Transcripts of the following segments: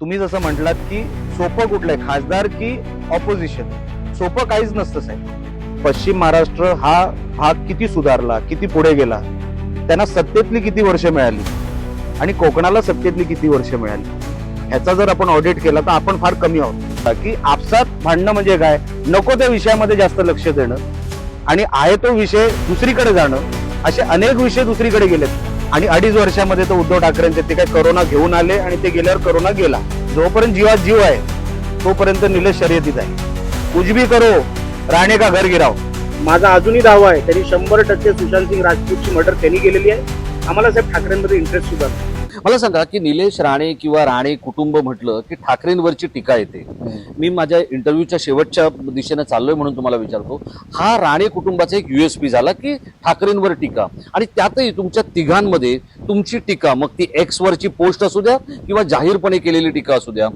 तुम्ही जसं म्हटलात की सोपं कुठलंय? खासदार की ऑपोजिशन सोपं काहीच नसतं साहेब. पश्चिम महाराष्ट्र हा भाग किती सुधारला किती पुढे गेला त्यांना सत्तेतली किती वर्ष मिळाली आणि कोकणाला सत्तेतली किती वर्ष मिळाली? ह्याचा जर आपण ऑडिट केला तर आपण फार कमी आहोत. की आपसात भांडणं म्हणजे काय? नको त्या विषयामध्ये जास्त लक्ष देणं आणि आहे तो विषय दुसरीकडे जाणं. असे अनेक विषय दुसरीकडे गेलेत. आणि अडीच वर्षामध्ये तर उद्धव ठाकरेंचे ते काय करोना घेऊन आले आणि ते गेल्यावर करोना गेला. जोपर्यंत जीवात जीव आहे तोपर्यंत निलेश शर्यतीत आहे. उजवी करो राणे का घर गिराव. माझा अजूनही दावा आहे त्यांनी शंभर टक्के सुशांत सिंग राजपूतची मर्डर त्यांनी केलेली आहे. आम्हाला साहेब ठाकरेंमध्ये इंटरेस्ट सुद्धा नाही. मला सांगा की निलेश राणे किंवा राणे कुटुंब म्हटलं की ठाकरेंवरची टीका येते. मी माझ्या इंटरव्ह्यूच्या शेवटच्या दिशेने चाललोय म्हणून तुम्हाला विचारतो. हा राणे कुटुंबाचा एक युएसपी झाला की ठाकरेंवर टीका? आणि त्यातही तुमच्या तिघांमध्ये तुमची टीका मग ती एक्स वरची पोस्ट असू द्या किंवा जाहीरपणे केलेली टीका असू द्या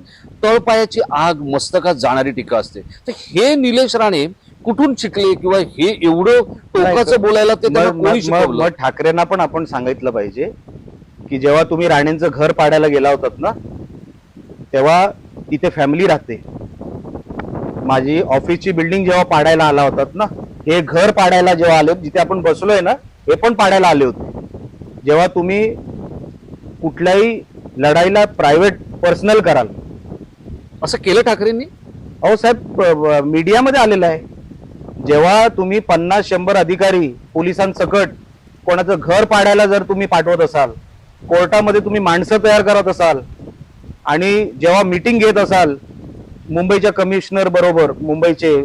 तळपायाची आग मस्तकात जाणारी टीका असते. तर हे निलेश राणे कुठून शिकले किंवा हे एवढं टोकाचं बोलायला ते ठाकरेंना पण आपण सांगितलं पाहिजे की जेव्हा तुम्ही राणेंचं घर पाडायला गेला होतात ना तेव्हा तिथे फॅमिली राहते. माझी ऑफिसची बिल्डिंग जेव्हा पाडायला आला होतात ना हे घर पाडायला जेव्हा आले जिथे आपण बसलोय ना हे पण पाडायला आले होते. जेव्हा तुम्ही कुठल्याही लढाईला प्रायव्हेट पर्सनल कराल. असं केलं ठाकरेंनी? अहो साहेब मीडियामध्ये आलेलं आहे. जेव्हा तुम्ही पन्नास शंभर अधिकारी पोलिसांसकट कोणाचं घर पाडायला जर तुम्ही पाठवत असाल कोर्टामध्ये तुम्ही माणसं तयार करत असाल आणि जेव्हा मीटिंग घेत असाल मुंबईच्या कमिशनर बरोबर मुंबईचे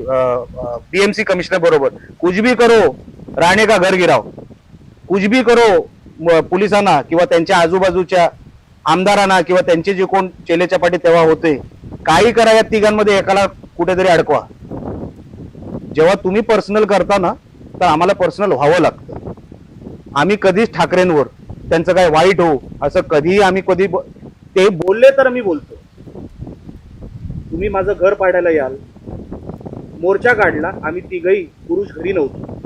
पीएमसी कमिशनर बरोबर कुछ भी करो राणे का घर गिराव. कुछ भी करो पोलिसांना किंवा त्यांच्या आजूबाजूच्या आमदारांना किंवा त्यांचे जे कोण चेलेच्या पाठी तेव्हा होते काही करा या तिघांमध्ये एकाला कुठेतरी अडकवा. जेव्हा तुम्ही पर्सनल करता ना तर आम्हाला पर्सनल व्हावं लागतं. आम्ही कधीच ठाकरेंवर त्यांचं काय वाईट हो असं कधीही आम्ही कधी ते बोलले तर मी बोलतो. तुम्ही माझं घर पाडायला याल. मोर्चा काढला आम्ही तिघही पुरुष घरी नव्हतो.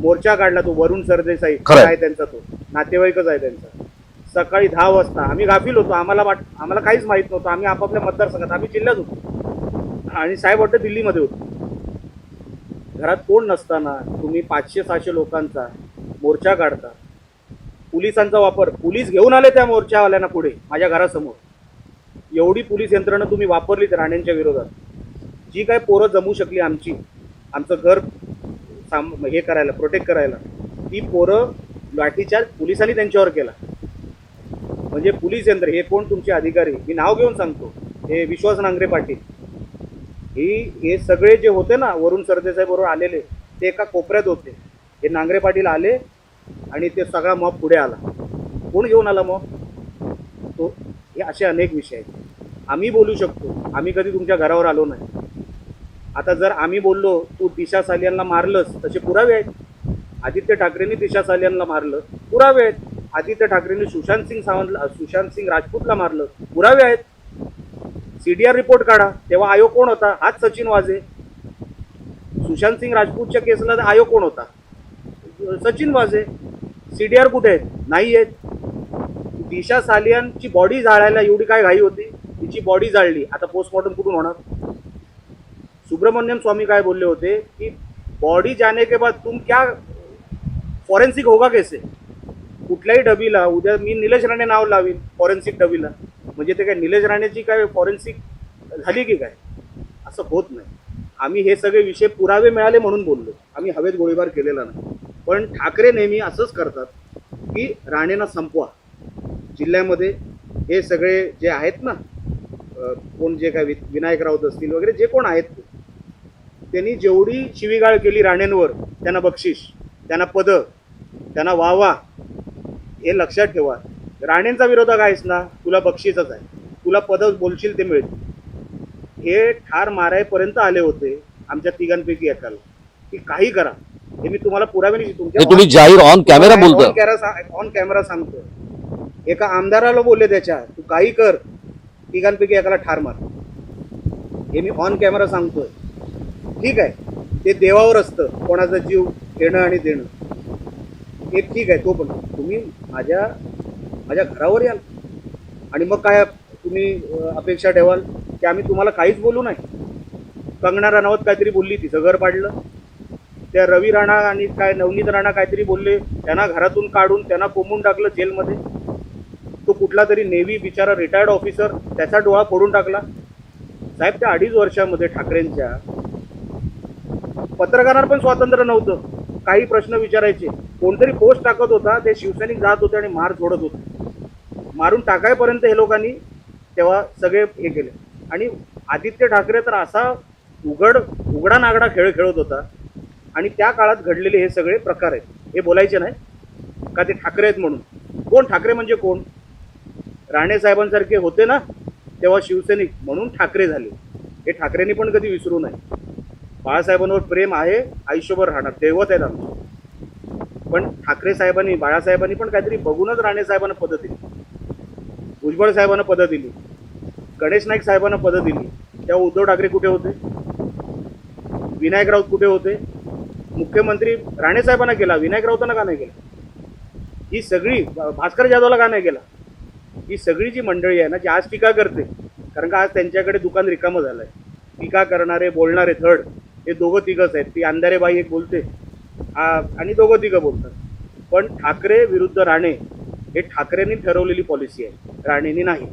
मोर्चा काढला तो वरुण सरदेसाई. आहे त्यांचा तो. नातेवाईकच आहे त्यांचा. सकाळी दहा वाजता आम्ही गाफील होतो. आम्हाला वाट आम्हाला काहीच माहीत नव्हतं. आम्ही आपापल्या मतदारसंघात आम्ही जिल्ह्यात होतो. आणि साहेब वाटतं दिल्लीमध्ये होतो. घरात कोण नसताना तुम्ही पाचशे सहाशे लोकांचा मोर्चा काढता. पोलिसांचा वापर. पोलीस घेऊन आले त्या मोर्चावाल्यांना पुढे माझ्या घरासमोर. एवढी पोलीस यंत्रणा तुम्ही वापरलीत राणेंच्या विरोधात. जी काय पोरं जमू शकली आमची आमचं घर साम हे करायला प्रोटेक्ट करायला ती पोरं लाठीचार्ज पोलिसांनी त्यांच्यावर केला. म्हणजे पोलीस यंत्र हे कोण तुमचे अधिकारी? मी नाव घेऊन सांगतो. हे विश्वास नांगरे पाटील. ही हे सगळे जे होते ना वरुण सरदेसाई बरोबर आलेले ते एका कोपऱ्यात होते. हे नांगरे पाटील आले आणि ते सगळा मॉब पुढे आला. कोण घेऊन आला मॉब तो हे असे अनेक विषय आहेत. आम्ही बोलू शकतो. आम्ही कधी तुमच्या घरावर आलो नाही. आता जर आम्ही बोललो तू दिशा सालियांना मारलंस तसे पुरावे आहेत. आदित्य ठाकरेंनी दिशा सालियांना मारलं पुरावे आहेत. आदित्य ठाकरेंनी सुशांत सिंग सावंतला सुशांत सिंग राजपूतला मारलं पुरावे आहेत. सीडीआर रिपोर्ट काढा. तेव्हा आयोग कोण होता? हाच सचिन वाझे. सुशांत सिंग राजपूतच्या केसला आयोग कोण होता? सचिन वाझे. सीडीआर कुठे आहेत? नाही आहेत दिशा सालियांची बॉडी जाळायला एवढी काय घाई होती? तिची बॉडी जाळली. आता पोस्टमॉर्टम कुठून होणार? सुब्रमण्यम स्वामी काय बोलले होते? की बॉडी जाने के बाद तुम क्या फॉरेन्सिक होगा कैसे? कुठल्याही डबीला उद्या मी निलेश राणे नाव लावीन फॉरेन्सिक डबीला. म्हणजे ते काय निलेश राणेची काय फॉरेन्सिक झाली की काय? असं होत नाही. आम्ही हे सगळे विषय पुरावे मिळाले म्हणून बोललो. आम्ही हवेत गोळीबार केलेला नाही. पण ठाकरे नेहमी असंच करतात की राणेंना संपवा. जिल्ह्यामध्ये हे सगळे जे आहेत ना कोण जे काय वि- विनायक राऊत असतील वगैरे जे कोण आहेत ते, त्यांनी जेवढी शिवीगाळ केली राणेंवर त्यांना बक्षीस त्यांना पदं त्यांना वावा हे लक्षात ठेवा. राणेंचा विरोधक आहेस ना तुला बक्षीसच आहे. तुला पदं बोलशील ते मिळतील. हे ठार मारायपर्यंत आले होते आमच्या तिघांपैकी एकाला. की काही करा. हे मी तुम्हाला पुरावे तुम्ही जाहीर ऑन कॅमेरा बोलता ऑन कॅमेरा सांगतो एका आमदाराला बोलले त्याच्या तू काही कर. तिघांपैकी एकाला ठार मार. हे मी ऑन कॅमेरा सांगतोय. ठीक आहे? ते देवावर असतं. कोणाचा जीव घेणं आणि देणं. हे ठीक आहे तो पण. तुम्ही माझ्या माझ्या घरावर याल. आणि मग काय तुम्ही अपेक्षा ठेवाल? की आम्ही तुम्हाला काहीच बोलू नाही. कंगना राणावत काहीतरी बोलली तिचं घर पाडलं. त्या रवी राणा आणि काय नवनीत राणा काहीतरी बोलले त्यांना घरातून काढून त्यांना कोंबून टाकलं जेलमध्ये. तो कुठला तरी नेव्ही बिचारा रिटायर्ड ऑफिसर त्याचा डोळा फोडून टाकला. साहेब त्या अडीच वर्षामध्ये ठाकरेंच्या पत्रकारांना पण स्वातंत्र्य नव्हतं. काही प्रश्न विचारायचे. कोणतरी पोस्ट टाकत होता ते शिवसैनिक जात होते आणि मार झोडत होते. मारून टाकायपर्यंत हे लोकांनी तेव्हा सगळे हे केले. आणि आदित्य ठाकरे तर असा उघड उघडा नागडा खेळ खेळत होता. आणि त्या काळात घडलेले हे सगळे प्रकार आहेत. हे बोलायचे नाही. का ते ठाकरे आहेत म्हणून? कोण? ठाकरे म्हणजे कोण? राणे साहेबांसारखे होते ना तेव्हा शिवसैनिक म्हणून ठाकरे झाले. हे ठाकरेंनी पण कधी विसरू नये. बाळासाहेबांवर प्रेम आहे आयुष्यभर राहणार. दैवत आहेत आमचं पण ठाकरे साहेबांनी बाळासाहेबांनी पण काहीतरी बघूनच राणे साहेबांना पदं दिली. भुजबळ साहेबांना पदं दिली. गणेश नाईक साहेबांना पदं दिली. तेव्हा उद्धव ठाकरे कुठे होते? विनायक राऊत कुठे होते? मुख्यमंत्री राणे साहेबांना केला विनायक राऊतांना का नाही केला ही सगळी भास्कर जाधवला का नाही केला ही सगळी जी मंडळी आहे ना जी आज टीका करते कारण का आज त्यांच्याकडे दुकान रिकामं झालं आहे टीका करणारे बोलणारे थर्ड हे दोघं तिघंच आहेत. ती अंधारेबाई एक बोलते आणि दोघं तिघं बोलतात. पण ठाकरे विरुद्ध राणे हे ठाकरेंनी ठरवलेली पॉलिसी आहे. राणेंनी नाही.